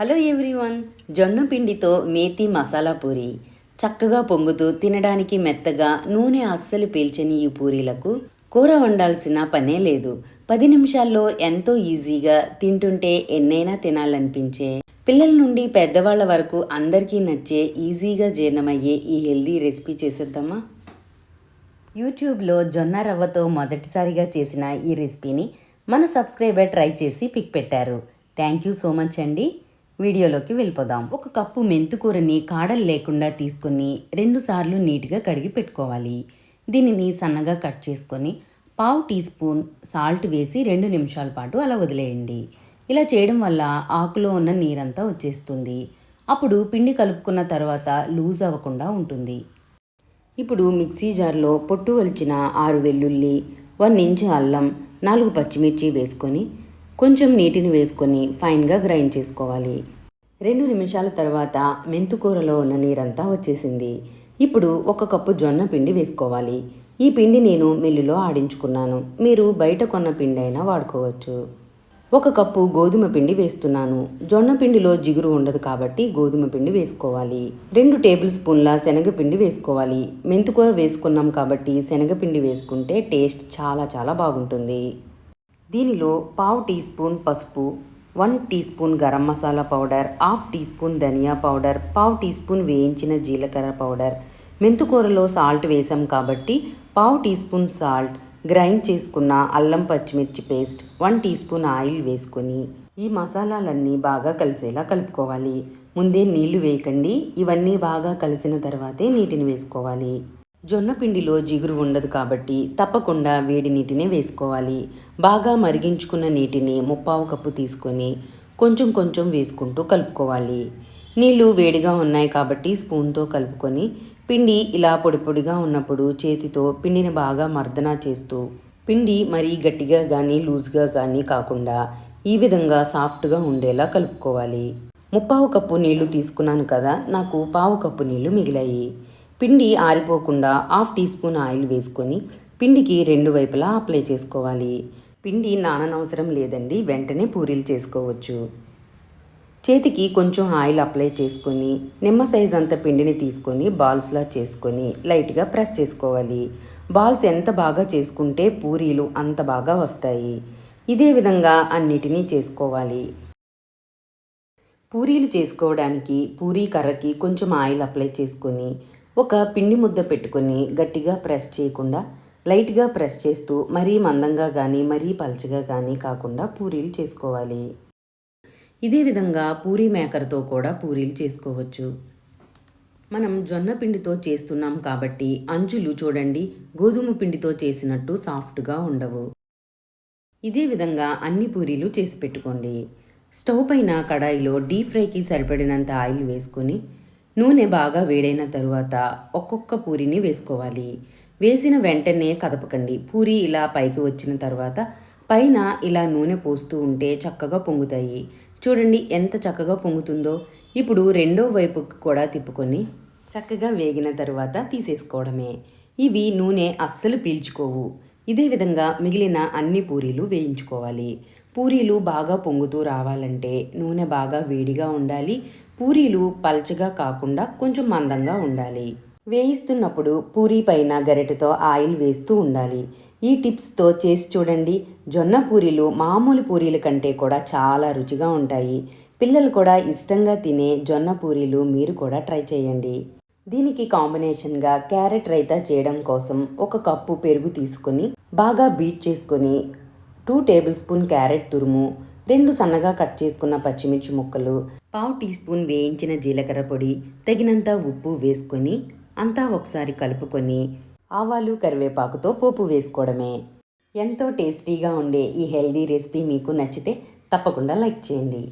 Hello everyone జొన్న పిండితో మేతి మసాలా పూరి. చక్కగా పొంగుతూ తినడానికి మెత్తగా నూనె అస్సలు పీల్చని ఈ పూరీలకు కూర వండాల్సిన పనే లేదు. పది నిమిషాల్లో ఎంతో ఈజీగా తింటుంటే ఎన్నైనా తినాలనిపించే పిల్లల నుండి పెద్దవాళ్ళ వరకు అందరికీ నచ్చే ఈజీగా జీర్ణమయ్యే ఈ హెల్దీ రెసిపీ చేసేద్దామా? యూట్యూబ్లో జొన్న రవ్వతో మొదటిసారిగా చేసిన ఈ రెసిపీని మన సబ్స్క్రైబర్ ట్రై చేసి పిక్ పెట్టారు. థ్యాంక్ యూ సో మచ్ అండి. వీడియోలోకి వెళ్ళిపోదాం. ఒక కప్పు మెంతుకూరని కాడలు లేకుండా తీసుకొని రెండు సార్లు నీట్గా కడిగి పెట్టుకోవాలి. దీనిని సన్నగా కట్ చేసుకొని పావు టీ స్పూన్ సాల్ట్ వేసి రెండు నిమిషాల పాటు అలా వదిలేయండి. ఇలా చేయడం వల్ల ఆకులో ఉన్న నీరంతా వచ్చేస్తుంది. అప్పుడు పిండి కలుపుకున్న తర్వాత లూజ్ అవ్వకుండా ఉంటుంది. ఇప్పుడు మిక్సీ జార్లో పొట్టు వలిచిన ఆరు వెల్లుల్లి వన్ ఇంచు అల్లం నాలుగు పచ్చిమిర్చి వేసుకొని కొంచెం నీటిని వేసుకొని ఫైన్గా గ్రైండ్ చేసుకోవాలి. రెండు నిమిషాల తర్వాత మెంతుకూరలో ఉన్న నీరంతా వచ్చేసింది. ఇప్పుడు ఒక కప్పు జొన్న పిండి వేసుకోవాలి. ఈ పిండి నేను మిల్లులో ఆడించుకున్నాను. మీరు బయట కొన్న పిండి అయినా వాడుకోవచ్చు. ఒక కప్పు గోధుమ పిండి వేస్తున్నాను. జొన్న పిండిలో జిగురు ఉండదు కాబట్టి గోధుమ పిండి వేసుకోవాలి. రెండు టేబుల్ స్పూన్ల శనగపిండి వేసుకోవాలి. మెంతుకూర వేసుకున్నాం కాబట్టి శనగపిండి వేసుకుంటే టేస్ట్ చాలా చాలా బాగుంటుంది. దీనిలో పావు టీ స్పూన్ పసుపు one teaspoon garam masala powder half teaspoon ధనియా పౌడర్ పావు టీ స్పూన్ వేయించిన జీలకర్ర పౌడర్. మెంతుకూరలో సాల్ట్ వేసాం కాబట్టి పావు టీ స్పూన్ సాల్ట్ గ్రైండ్ చేసుకున్న అల్లం పచ్చిమిర్చి paste one tea spoon oil వేసుకొని ఈ మసాలాలన్నీ బాగా కలిసేలా కలుపుకోవాలి. ముందే నీళ్ళు వేయకండి. ఇవన్నీ బాగా కలిసిన తర్వాతే నీటిని వేసుకోవాలి. జొన్న పిండిలో జిగురు ఉండదు కాబట్టి తప్పకుండా వేడి నీటినే వేసుకోవాలి. బాగా మరిగించుకున్న నీటిని ముప్పావు కప్పు తీసుకొని కొంచెం కొంచెం వేసుకుంటూ కలుపుకోవాలి. నీళ్ళు వేడిగా ఉన్నాయి కాబట్టి స్పూన్తో కలుపుకొని పిండి ఇలా పొడి పొడిగా ఉన్నప్పుడు చేతితో పిండిని బాగా మర్దన చేస్తూ పిండి మరీ గట్టిగా కానీ లూజ్గా కానీ కాకుండా ఈ విధంగా సాఫ్ట్గా ఉండేలా కలుపుకోవాలి. ముప్పావు కప్పు నీళ్ళు తీసుకున్నాను కదా నాకు పావు కప్పు నీళ్ళు మిగిలాయి. పిండి ఆరిపోకుండా హాఫ్ టీ స్పూన్ ఆయిల్ వేసుకొని పిండికి రెండు వైపులా అప్లై చేసుకోవాలి. పిండి నాననవసరం లేదండి వెంటనే పూరీలు చేసుకోవచ్చు. చేతికి కొంచెం ఆయిల్ అప్లై చేసుకొని నిమ్మ సైజ్ అంత పిండిని తీసుకొని బాల్స్లా చేసుకొని లైట్గా ప్రెస్ చేసుకోవాలి. బాల్స్ ఎంత బాగా చేసుకుంటే పూరీలు అంత బాగా వస్తాయి. ఇదే విధంగా అన్నిటినీ చేసుకోవాలి. పూరీలు చేసుకోవడానికి పూరీ కర్రకి కొంచెం ఆయిల్ అప్లై చేసుకొని ఒక పిండి ముద్ద పెట్టుకొని గట్టిగా ప్రెస్ చేయకుండా లైట్గా ప్రెస్ చేస్తూ మరీ మందంగా కానీ మరీ పలచగా కానీ కాకుండా పూరీలు చేసుకోవాలి. ఇదే విధంగా పూరీ మేకర్తో కూడా పూరీలు చేసుకోవచ్చు. మనం జొన్న పిండితో చేస్తున్నాం కాబట్టి అంచులు చూడండి గోధుమ పిండితో చేసినట్టు సాఫ్ట్గా ఉండవు. ఇదే విధంగా అన్ని పూరీలు చేసి పెట్టుకోండి. స్టవ్ పైన కడాయిలో డీప్ ఫ్రైకి సరిపడినంత ఆయిల్ వేసుకొని నూనె బాగా వేడైన తరువాత ఒక్కొక్క పూరిని వేసుకోవాలి. వేసిన వెంటనే కదపకండి. పూరి ఇలా పైకి వచ్చిన తర్వాత పైన ఇలా నూనె పోస్తూ ఉంటే చక్కగా పొంగుతాయి. చూడండి ఎంత చక్కగా పొంగుతుందో. ఇప్పుడు రెండో వైపుకి కూడా తిప్పుకొని చక్కగా వేగిన తర్వాత తీసేసుకోవడమే. ఇవి నూనె అస్సలు పీల్చుకోవు. ఇదే విధంగా మిగిలిన అన్ని పూరీలు వేయించుకోవాలి. పూరీలు బాగా పొంగుతూ రావాలంటే నూనె బాగా వేడిగా ఉండాలి. పూరీలు పల్చగా కాకుండా కొంచెం మందంగా ఉండాలి. వేయిస్తున్నప్పుడు పూరీ పైన గరిటెతో ఆయిల్ వేస్తూ ఉండాలి. ఈ టిప్స్తో చేసి చూడండి. జొన్న పూరీలు మామూలు పూరీల కంటే కూడా చాలా రుచిగా ఉంటాయి. పిల్లలు కూడా ఇష్టంగా తినే జొన్న పూరీలు మీరు కూడా ట్రై చేయండి. దీనికి కాంబినేషన్గా క్యారెట్ రైతా చేయడం కోసం ఒక కప్పు పెరుగు తీసుకొని బాగా బీట్ చేసుకొని టూ టేబుల్ స్పూన్ క్యారెట్ తురుము రెండు సన్నగా కట్ చేసుకున్న పచ్చిమిర్చి ముక్కలు పావు టీ స్పూన్ వేయించిన జీలకర్ర పొడి తగినంత ఉప్పు వేసుకొని అంతా ఒకసారి కలుపుకొని ఆవాలు కరివేపాకుతో పోపు వేసుకోవడమే. ఎంతో టేస్టీగా ఉండే ఈ హెల్దీ రెసిపీ మీకు నచ్చితే తప్పకుండా లైక్ చేయండి.